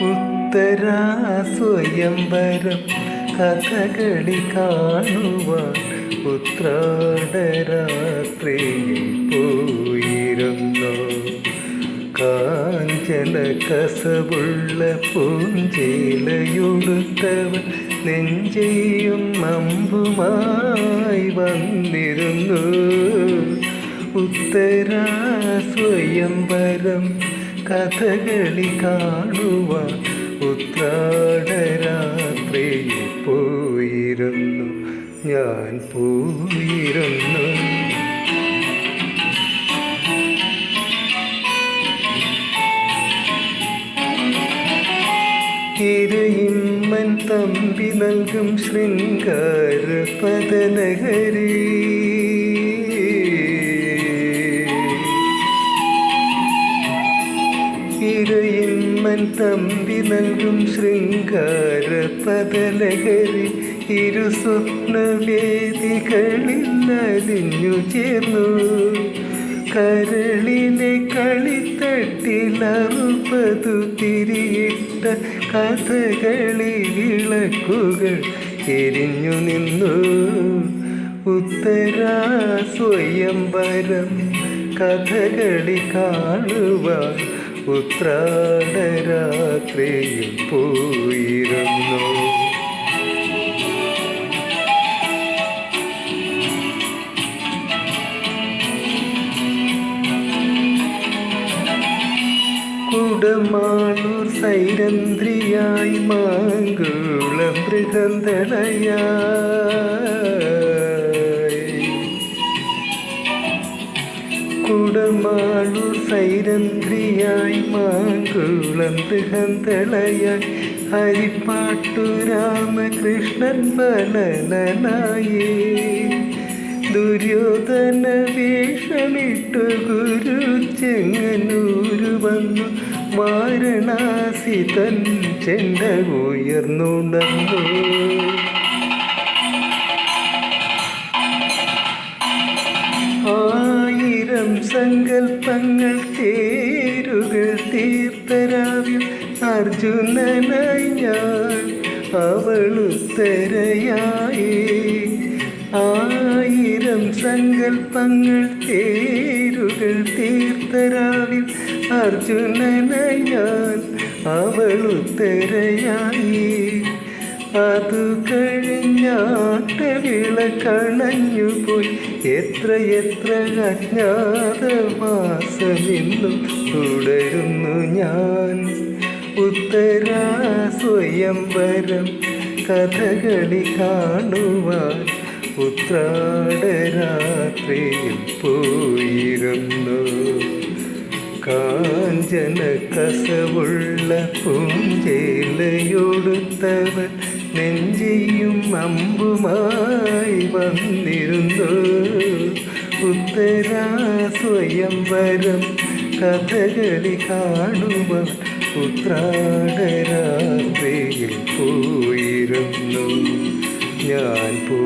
ഉത്തരാ സ്വയംവരം കഥകളി കാണുവാൻ ഉത്രാടരാത്രിയിൽ പോയിരുന്നു. കാഞ്ചല കസവുള്ള പൂഞ്ചേലയൊടുത്തവൻ നെഞ്ചെയും അമ്പുമായി വന്നിരുന്നു. ഉത്തരാ സ്വയംവരം കഥകളി കാണുവാൻ പോയിരുന്നു. ഞാൻ പോയിരുന്നു. ഇരയിമ്മൻ തമ്പി നൽകും ശൃംഗാര പദനഗരി തമ്പി നൽകും ശൃംഗാര പദലഹരി ഇരു സ്വപ്നവേദികളിൽ അലിഞ്ഞു ചേർന്നു. കരളിനെ കളിത്തട്ടിലറുപതു തിരിയിട്ട കഥകളി വിളക്കുകൾ എരിഞ്ഞു നിന്നു. ഉത്തരാ സ്വയംവരം കഥകളി കാണുവാൻ ഉത്രാടരാത്രിയിൽ പോയിരുന്നു. കുടമാളൂർ സൈരന്ധ്രിയായി മാങ്കുളം മൃഗന്തളയായി കുടമാളൂർ സൈരന്ധ്രിയായി മാങ്കുളം മൃഗന്തളയായി ഹരിപ്പാട്ടു രാമകൃഷ്ണൻ ബലനായി ദുര്യോധന വേഷമിട്ടു ഗുരു ചെങ്ങനൂരു വന്നു. വാരണാസി തൻ ചെണ്ട ഉയർന്നുണർന്നു. ആയിരം സങ്കൽപ്പങ്ങൾ തേരുകൾ തീർത്തരാവിൽ അർജുനനായി ഞാൻ അവളുത്തരയായി ആയിരം സങ്കൽപ്പങ്ങൾ തേരുകൾ തീർത്തരാവിൽ അർജുനനായി ഞാൻ അവളുത്തരയായി അതു കഴിഞ്ഞാട്ട വിളക്കണഞ്ഞു പോയി. എത്ര എത്ര അജ്ഞാതമാസമെന്നും തുടരുന്നു ഞാൻ. ഉത്തരാ സ്വയംവരം കഥകളി കാണുവാൻ ഉത്രാടരാത്രിയിൽ പോയിരുന്നു. കാഞ്ചന കസവുള്ള പൂഞ്ചേലയൊടുത്തവൻ നെഞ്ചിയും അമ്പുമായി വന്നിരുന്നു. ഉത്തരാ സ്വയംവരം കഥകളി കാണുവാൻ ഉത്രാടരാത്രിയിൽ പോയിരുന്നു. ഞാൻ പോയിരുന്നു